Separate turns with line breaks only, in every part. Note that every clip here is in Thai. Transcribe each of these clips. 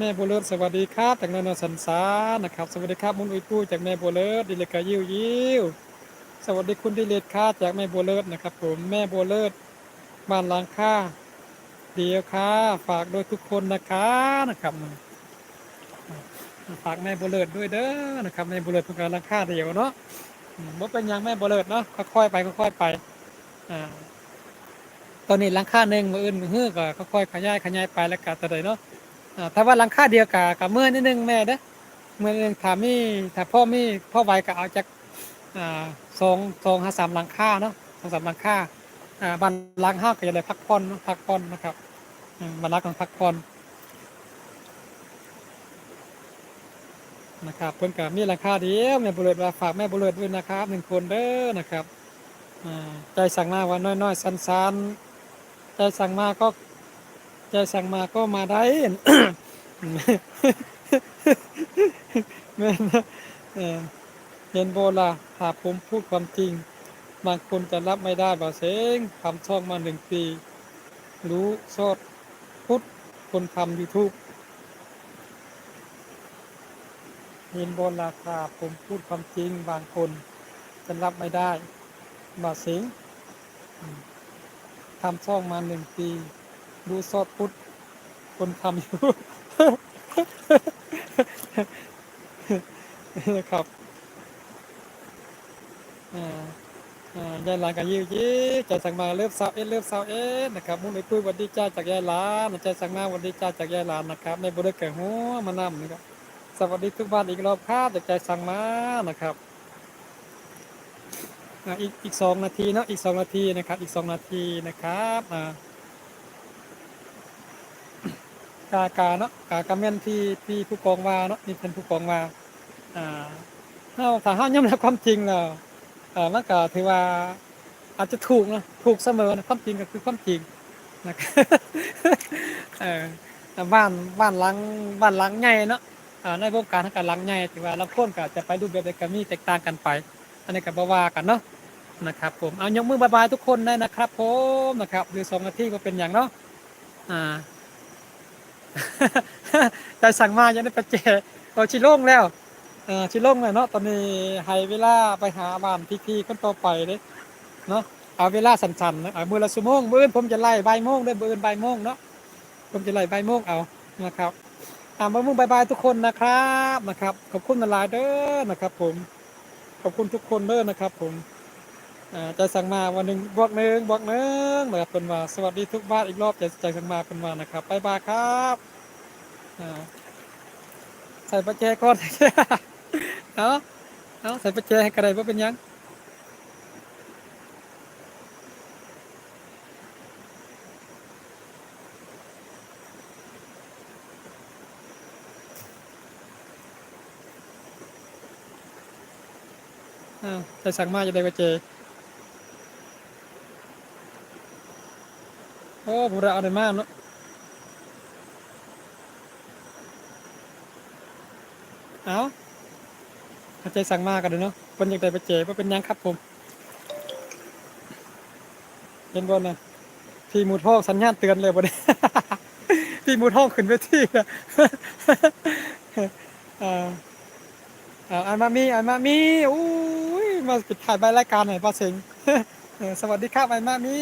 แม่บัวเลิศสวัสดีครับจากนนทสันสานะครับ สวัสดีครับมุนอุยปูจากแม่บัวเลิศดิเลกายิวยิวสวัสดีคุณดิเลกค่าจากแม่บัวเลิศนะครับ ผมแม่บัวเลิศบ้านลางค่าเดียวค่ะฝากโดยทุกคนนะคะนะครับฝากแม่บัวเลิศด้วยเด้อนะครับแม่บัวเลิศเป็นการลางค่าเดียวเนาะอืมบ่เป็นยังแม่บัวเลิศเนาะค่อยๆไปค่อยๆไปอ่าตอนนี้หลังค่าหนึ่งมืออื่นมือฮื้อก็ค่อยๆขยายขยายไปแล้วกันแต่ใดเนาะ อ่าถ้าว่าหลังคาเดียวกับกับเมื่อนิดนึงแม่เด้อเมื่อนึงถามีถ้าพ่อมีพ่อไวก็เอาจากสองสองหาสามหลังคาเนาะสองสามหลังคาอ่าบันหลังห้าก็จะเลยพักผ่อนะพักผ่อนนะครับมบันลักของพักผ่อนนะครับเพิ่นกับมีหลังคาเดียวแม่บุเรศว่าฝากแม่บุเรศด้วยนะครับหนึ่งคนเด้อนะครับใจสั่งมาว่าน้อยๆสั้นๆใจสั่งมาก็ ใจสั่งมาก็มาได้แม่นะเออเห็นโบลาหากผมพูดความจริง บางคนจะรับไม่ได้บ่าเสงทำช่องมาหนึ่งปี รู้ซอดพุทธคนทำยูทูบเห็นโบลาค่ะผมพูดความจริง บางคนจะรับไม่ได้บ่าเสงทำช่องมาหนึ่งปี ดูซอดพุทธคนทำอยู่ นะครับอ่าอ่ายายหลานกับยิวยี่ใจสั่งมาเลิฟสาวเอสเลิฟสาวเอสนะครับมุ้งไปคุยวันดีจ้าจากยายหลานใจสั่งมาวันดีจ้าจากยายหลานนะครับในบริเกิดหัวมานำนะครับสวัสดีทุกบ้านอีกรอบครับจากใจสั่งมานะครับอ่าอีกอีกสองนาทีเนาะอีกสองนาทีนะครับ อีกสองนาทีนะครับอ่า กากาเนาะกากาแม่นที่ที่ผู้กองว่าเนาะนี่เป็นผู้กองว่าอ่าเฮาถ้าเฮายอมรับความจริงแล้วอ่ามันก็ถือว่าอาจจะถูกนะถูกเสมอนะความจริงก็คือความจริงนะครับเออบ้านบ้านหลังบ้านหลังใหญ่เนาะอ่าในวงการทางการหลังใหญ่ถือว่าเราคนก็จะไปดูแบบใดก็มีแตกต่างกันไป อันนี้ก็บ่ว่ากันเนาะนะครับผมเอายกมือบายบายทุกคนได้นะครับผมนะครับหรือสองนาทีก็เป็นอย่างเนาะอ่า ใจสั่งมายังได้ไปเจเอาชิโล่งแล้วเออชิโล่งเลยเนาะตอนนี้ให้เวลาไปหาบ้านพี่ๆคนต่อไปเด้เนาะเอาเวลาสั้นๆนะเอามือละชั่วโมงมืออื่นผมจะไล่ใบโมงด้อมื้ออื่นบ่ายโมงเนาะผมจะไล่ใบโมงเอานะครับอ่าบ่มึงบายบายทุกคนนะครับนะครับ ขอบคุณหลายเด้อนะครับ ผมขอบคุณทุกคนเด้อนะครับ ผม ใจสั่งมาวันหนึ่งบวกหนึ่งบวกหนึ่งนะครับเป็นว่าสวัสดีทุกบ้านอีกรอบใจใจสั่งมาเป็นวานะครับบายบายครับใส่ประแจก่อนเอาเอาใส่ประแจให้กระไดว่าเป็นยังอ้าวใส่สั่งมาจะได้ประแจ โอ้ผมได้เอาได้มากเนาะเอาเอาใจสั่งมากกันเลยเนาะคนอยากได้ไปเจ๋ว่าเป็นยังครับผมเห็นบอลนะพี่มูทองสัญญาณเตือนเลยบอลพี่มูทองขึ้นไปที่แล้วอ่าอ่าอันมามีอันมามีอุ้ยมาปิดถ่ายใบรายการหน่อยป้าเสงสวัสดีครับอันมามี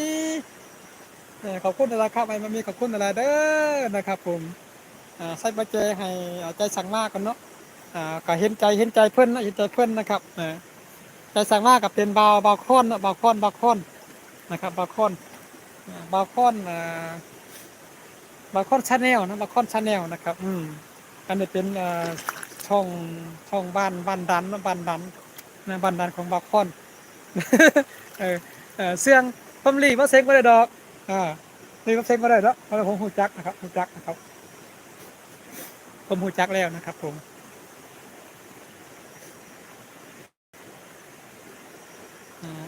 ขอบคุณอะไรครับอันมามีขอบคุณอะไรเด้อนะครับ ผมใส่ประแจให้ใจสั่งมากกันเนาะก็เห็นใจเห็นใจเพื่อนนะเห็นใจเพื่อนนะครับใจสั่งมากกับเป็นเบาวบาวคอนนะบาวคอนเบาวคอนนะครับเบาวคอนอ่าบาวคอนอ่าบาวคอนชาแนลนะเบาวคอนชาแนลนะครับ อืมอันนี้เป็นช่องช่องบ้านบ้านดันบ้านดันนะบ้านดันของเบาวคอนเออเออเสียงพมลีว่าเซ็งมาได้ดอก อ่านี่ว่าเซ็งมาได้แล้วเพราะผมหูจักนะครับหูจักนะครับ ผมหูจักแล้วนะครับ ผม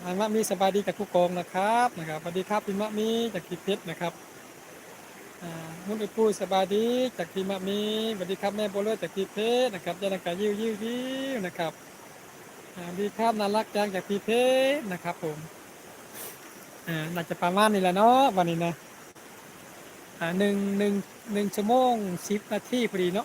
อันมะมีสบายดีจากผู้กองนะครับนะครับสวัสดีครับพี่มะมีจากกีเพชรนะครับอ่านุ่นไอปุ้ยสบายดีจากพี่มะมีสวัสดีครับแม่โบเลอร์จากกีเพชรนะครับยานากายิ้วยิ้วยิ้วนะครับดีครับน่ารักจังจากกีเพชรนะครับผม อ่าน่าจะประมาณนี้แหละเนาะวันนี้นะอ่าหนึ่งหนึ่งหนึ่งชั่วโมงสิบนาทีพอดีเนาะ